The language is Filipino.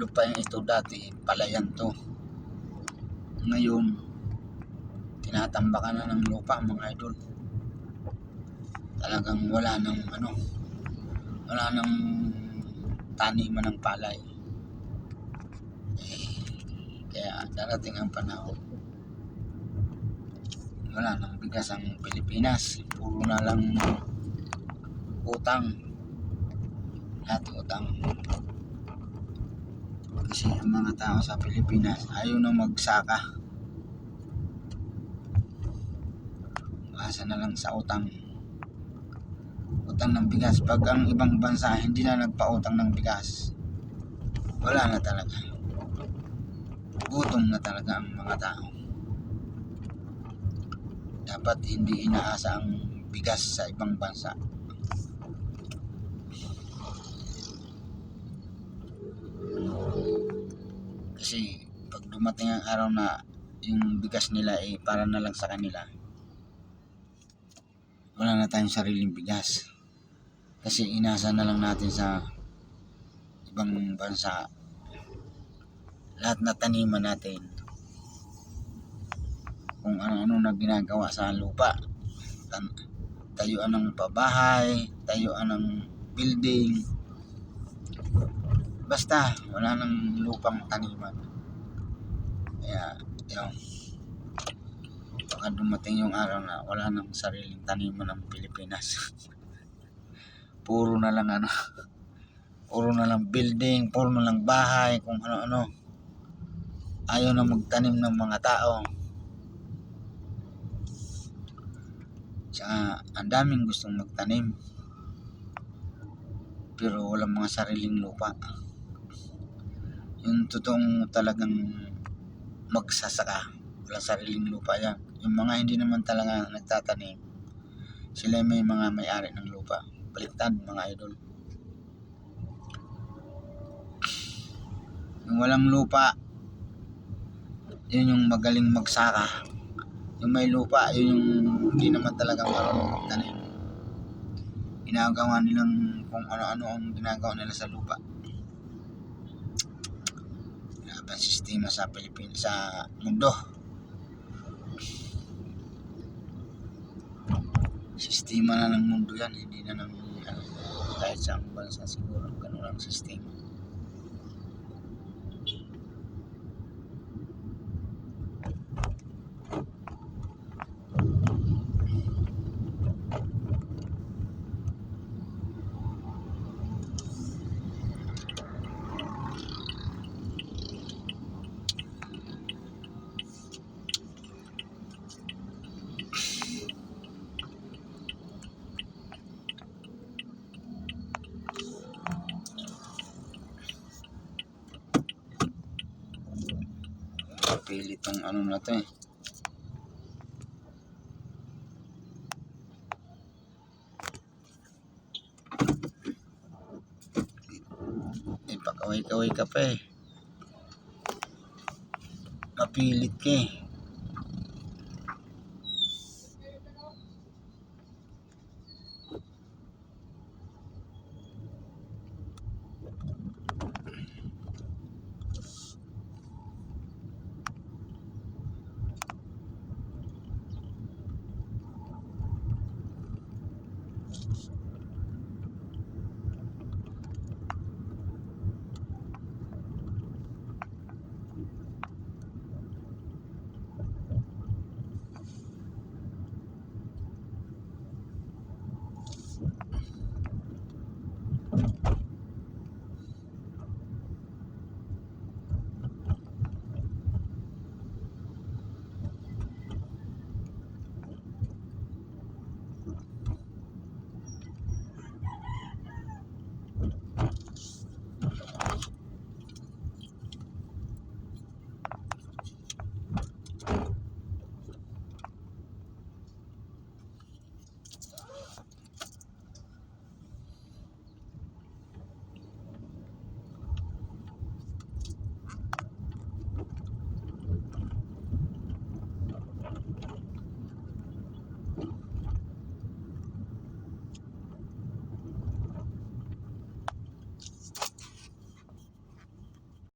lupa yung ito dati, palayan to. Ngayon, tinatambakan na ng lupa mga idol. Talagang wala nang ano, wala nang taniman ng palay. Kaya darating ang panahon. Wala nang bigas ang Pilipinas. Puro na lang utang. Lahat utang. Kasi ang mga tao sa Pilipinas ayaw na magsaka. Asa na lang sa utang. Utang ng bigas. Pag ang ibang bansa hindi na nagpautang ng bigas, wala na talaga. Gutom na talaga ang mga tao. Dapat hindi inaasa ang bigas sa ibang bansa. Kasi pag dumating ang araw na yung bigas nila ay para na lang sa kanila, wala na tayong sariling bigas. Kasi inasa na lang natin sa ibang bansa lahat na taniman natin kung ano-ano na ginagawa sa lupa tayuan ng pabahay tayuan ng building basta wala nang lupang taniman. Kaya yun. Baka dumating yung araw na wala nang sariling taniman ng Pilipinas. Puro na lang ano. Puro na lang building puro na lang bahay kung ano-ano. Ayaw na magtanim ng mga tao. Tsaka ang daming gustong magtanim. Pero walang mga sariling lupa. Yung totoong talagang magsasaka. Walang sariling lupa yan. Yung mga hindi naman talaga nagtatanim. Sila may mga may-ari ng lupa. Baliktad mga idol. Yung walang lupa, yun yung magaling magsaka yung may lupa, yun yung hindi naman talaga marunong magtanim. Ginagawa nilang kung ano-ano ang ginagawa nila sa lupa. Laban sistema sa Pilipinas, sa mundo. Sistema na ng mundo yan, hindi na ng ano, kahit sa bansa siguro, ganun ang sistema. Pilit ang ano na to eh. Eh, pakaway-kaway ka pa eh. Mapilit ka eh.